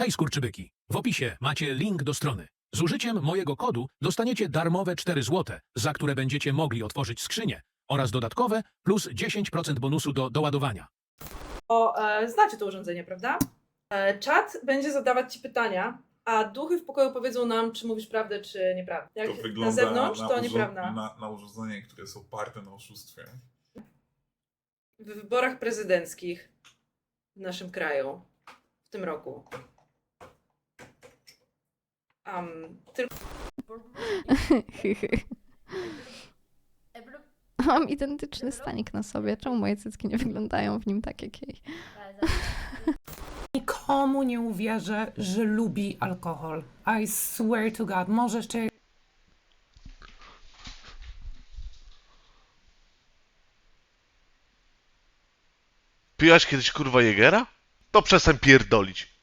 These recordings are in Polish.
Hej skurczybyki, w opisie macie link do strony. Z użyciem mojego kodu dostaniecie darmowe 4 złote, za które będziecie mogli otworzyć skrzynię oraz dodatkowe plus 10% bonusu do doładowania. O, e, znacie to urządzenie, prawda? E, czat będzie zadawać ci pytania, a duchy w pokoju powiedzą nam, czy mówisz prawdę, czy nieprawdę. Jak To na wygląda zewnątrz, na, to nieprawda. Na, na urządzenie, które jest oparte na oszustwie. W wyborach prezydenckich w naszym kraju w tym roku. Um, tylko Mam identyczny stanik na sobie. Czemu moje cycki nie wyglądają w nim tak jak jej? Nikomu nie uwierzę, że lubi alkohol. I swear to God. Może jeszcze Piłaś kiedyś kurwa Jegera? To przestań pierdolić.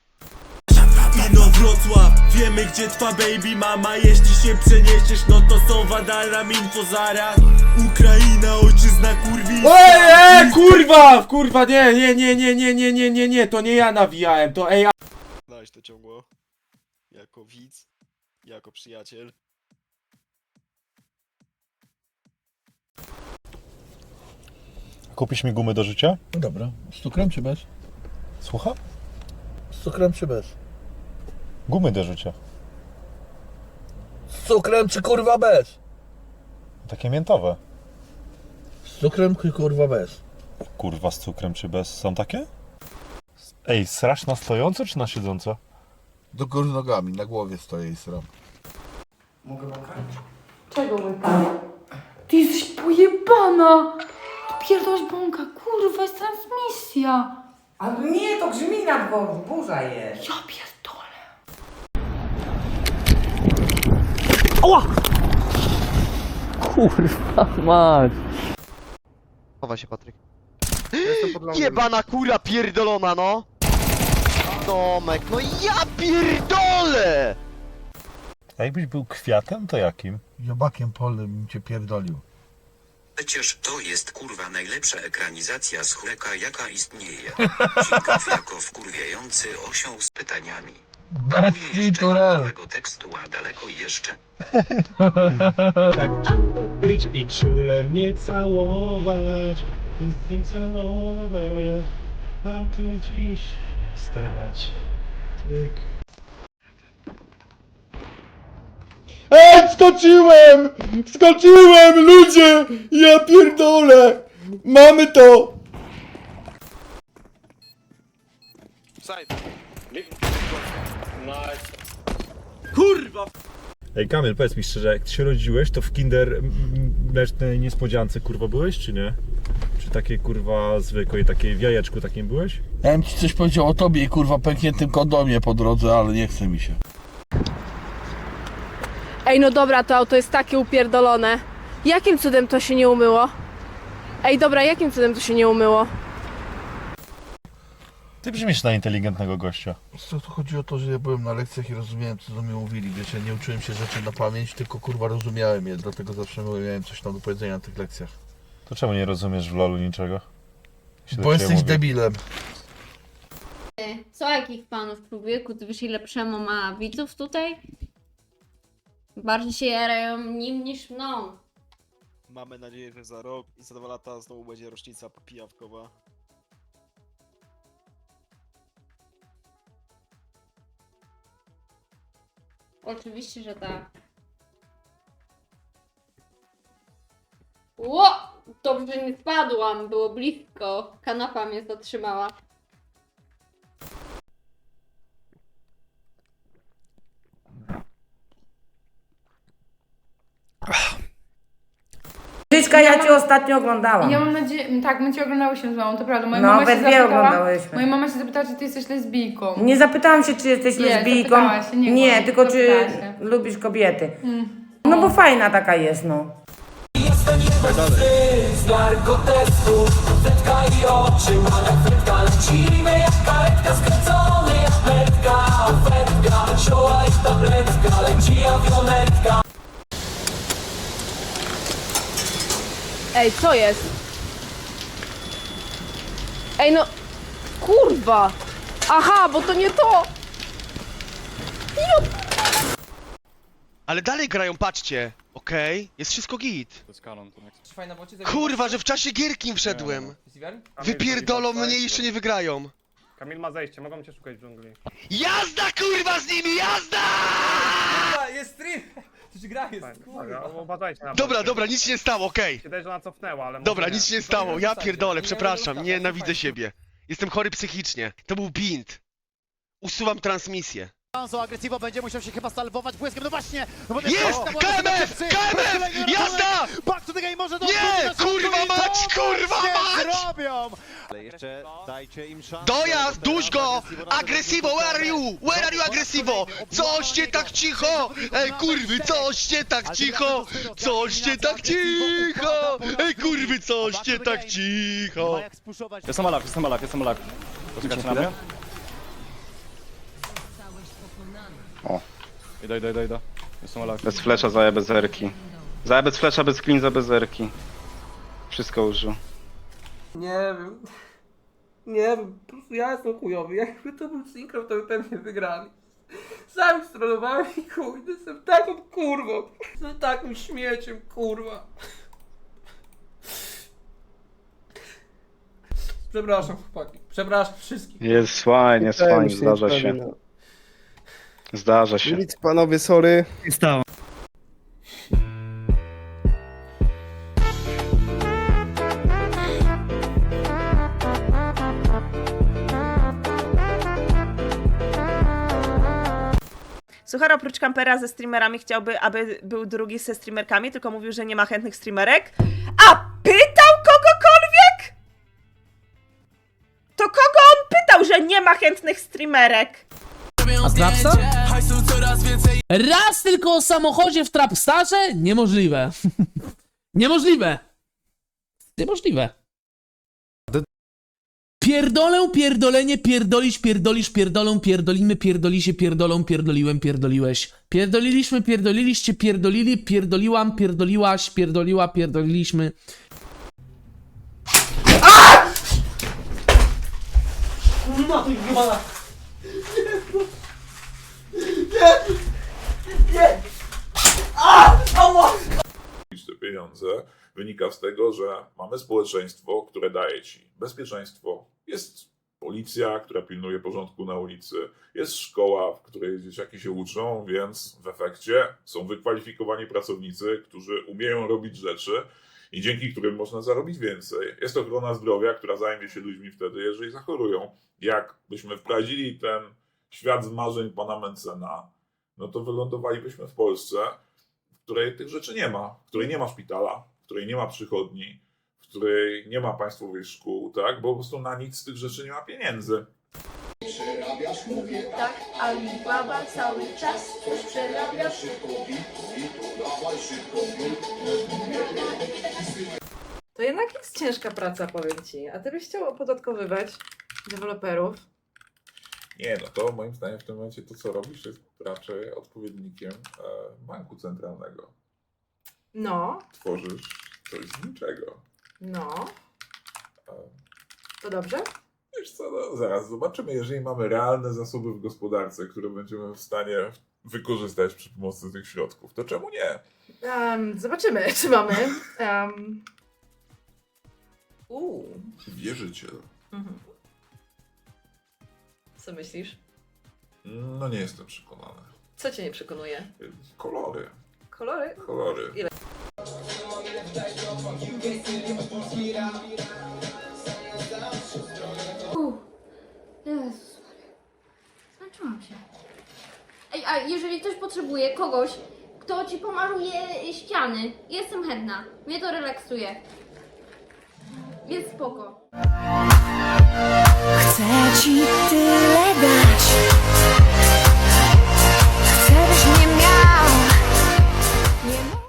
Ino Wrocław, wiemy gdzie twa baby mama Jeśli się przeniesiesz, no to są wadaram info zaraz Ukraina, ojczyzna kurwi Ej, kurwa! Kurwa, nie, nie, nie, nie, nie, nie, nie, nie, nie, to nie ja nawijałem, to ej, Znałeś to ciągło Jako widz Jako przyjaciel Kupisz mi gumy do życia? No dobra, z cukrem czy bez? Słucham? Z cukrem czy bez? Gumy do życia. Z cukrem czy kurwa bez? Takie miętowe. Z cukrem czy kurwa bez? Kurwa z cukrem czy bez? Są takie? Ej, srasz na stojąco czy na siedząco? Do góry nogami, na głowie stoję i sram. Czego łyka? Ty jesteś pojebana! Ty pierdolasz bąka, kurwa, jest transmisja! A nie, to grzmi na dworzu, burza jest. Ja pierdolę! Chowa się Patryk Jebana kura pierdolona no Tomek, no ja pierdolę A jakbyś był kwiatem, to jakim? Jobakiem polnym bym cię pierdolił. Przecież to jest kurwa najlepsza ekranizacja z Chreka jaka istnieje. Zikow jako wkurwiający osioł z pytaniami. Baciczura! Tego tekstu, a daleko jeszcze. Tak, być i czule mnie całować, z nim całować, a tu dziś starać. Tyk. Wskoczyłem! Wskoczyłem, ludzie! Ja pierdolę! Mamy to! Side. Leave. Kurwa Ej, Kamil, powiedz mi szczerze, jak ty się rodziłeś, to w kinder m- m- mlecznej niespodziance kurwa byłeś, czy nie? Czy takiej kurwa zwykłej, takiej w jajeczku takim byłeś? Ja bym ci coś powiedział o tobie i kurwa pękniętym kondomie po drodze, ale nie chce mi się. Ej, no dobra, to auto jest takie upierdolone. Jakim cudem to się nie umyło? Ej, dobra, jakim cudem to się nie umyło? Ty brzmisz na inteligentnego gościa. Co tu chodzi o to, że ja byłem na lekcjach i rozumiałem, co do mnie mówili. Wiecie, nie uczyłem się rzeczy na pamięć, tylko kurwa rozumiałem je, dlatego zawsze miałem coś tam do powiedzenia na tych lekcjach. To czemu nie rozumiesz w lolu niczego? Do Bo ciebie jesteś mówi. debilem. Co jakich panów człowieku? Ty wiesz ile przemo ma widzów tutaj? Bardziej się jarają nim niż mną. Mamy nadzieję, że za rok i za dwa lata znowu będzie rocznica pijawkowa Oczywiście, że tak. Ło! Dobrze, nie spadłam, było blisko. Kanapa mnie zatrzymała. Żyćka, ja cię ostatnio oglądałam. Ja mam nadzieję, tak, my cię oglądałyśmy z mamą, to prawda. Moja No, mama we się dwie zapytała, oglądałyśmy. Moja mama się zapytała, czy ty jesteś lesbijką. Nie zapytałam się, czy jesteś Nie, lesbijką. się, nie nie tylko czy lubisz kobiety. Mm. No bo fajna taka jest, no. Ej, co jest? Ej, no... Kurwa! Aha, bo to nie to! Ale dalej grają, patrzcie. Okej, jest wszystko git. Fajna bocie, Kurwa, że w czasie gierki im wszedłem. Wypierdolą mnie i jeszcze nie wygrają. Kamil ma zejście, mogą cię szukać w dżungli. Jazda kurwa z nimi, jazda! Jest stream! Coś gra jest, Uważajcie na Dobra, dobra, nic się nie stało, okej. Wydaje, że ona cofnęła, ale Dobra, nic się nie stało, ja pierdolę, przepraszam, nienawidzę siebie. Jestem chory psychicznie. To był bint. Usuwam transmisję. Agresywno będzie musiał się chyba salwować błyskiem, no właśnie! No bo Jest! KMF! KMF! Jazda! Back to the game może Nie! Kurwa mać! Kurwa mać! robią! Ale jeszcze dajcie im szansę. Dojazd, duś go! Agresivo, where are you? Where are you agresivo? Coście tak cicho? Ej kurwy, coście tak cicho? Coście tak cicho? Ej kurwy, coście tak cicho? Jestem alive, jestem alive, jestem alive. Poczekajcie na mnie? O. Idę, idę, idę, idę. Jestem alive. Bez flesza zaję bez erki. Zaję bez flesza, bez cleansa, bez erki. Wszystko użył. Nie wiem. Nie wiem, po prostu ja jestem chujowy. Jakby to był synchro, to by pewnie wygrali. Sam stronowałem i chuj, to jestem taką kurwą. Jestem takim śmieciem, kurwa. Przepraszam, chłopaki. Przepraszam wszystkich. Jest fajnie, jest fajnie, zdarza się. Zdarza się. panowie, sorry. Suchar oprócz kampera ze streamerami chciałby, aby był drugi ze streamerkami, tylko mówił, że nie ma chętnych streamerek. A pytał kogokolwiek? To kogo on pytał, że nie ma chętnych streamerek? A? Raz tylko o samochodzie w Trapstarze? Niemożliwe. Niemożliwe. Niemożliwe. Pierdolę, pierdolenie, pierdolisz, pierdolisz, pierdolą, pierdolimy, pierdoli się, pierdolą, pierdoliłem, pierdoliłeś. Pierdoliliśmy, pierdoliliście, pierdolili, pierdoliłam, pierdoliłaś, pierdoliła, pierdoliliśmy. Te pieniądze wynika z tego, że mamy społeczeństwo, które daje ci bezpieczeństwo. Jest policja, która pilnuje porządku na ulicy. Jest szkoła, w której dzieciaki się uczą, więc w efekcie są wykwalifikowani pracownicy, którzy umieją robić rzeczy i dzięki którym można zarobić więcej. Jest ochrona zdrowia, która zajmie się ludźmi wtedy, jeżeli zachorują. Jak byśmy wprowadzili ten świat z marzeń pana Mencena, no to wylądowalibyśmy w Polsce, w której tych rzeczy nie ma, w której nie ma szpitala, w której nie ma przychodni, w której nie ma państwowych szkół, tak? Bo po prostu na nic z tych rzeczy nie ma pieniędzy. Tak, Alibaba cały czas coś przerabia. To jednak jest ciężka praca, powiem ci. A ty byś chciał opodatkowywać deweloperów? Nie, no to moim zdaniem w tym momencie to, co robisz, jest raczej odpowiednikiem e, banku centralnego. No, Tworzysz coś z niczego. No. To dobrze? wiesz co, no, zaraz zobaczymy, jeżeli mamy realne zasoby w gospodarce, które będziemy w stanie wykorzystać przy pomocy tych środków, to czemu nie? Em, zobaczymy, czy mamy. Um. Uuu. Wierzyciel. Mhm. Co myślisz? No nie jestem przekonany. Co cię nie przekonuje? Kolory. Kolory? Kolory. Ile? jeżeli ktoś potrzebuje kogoś, kto ci pomaluje ściany, jestem chętna. Mnie to relaksuje. Jest spoko. Chcę ci tyle dać.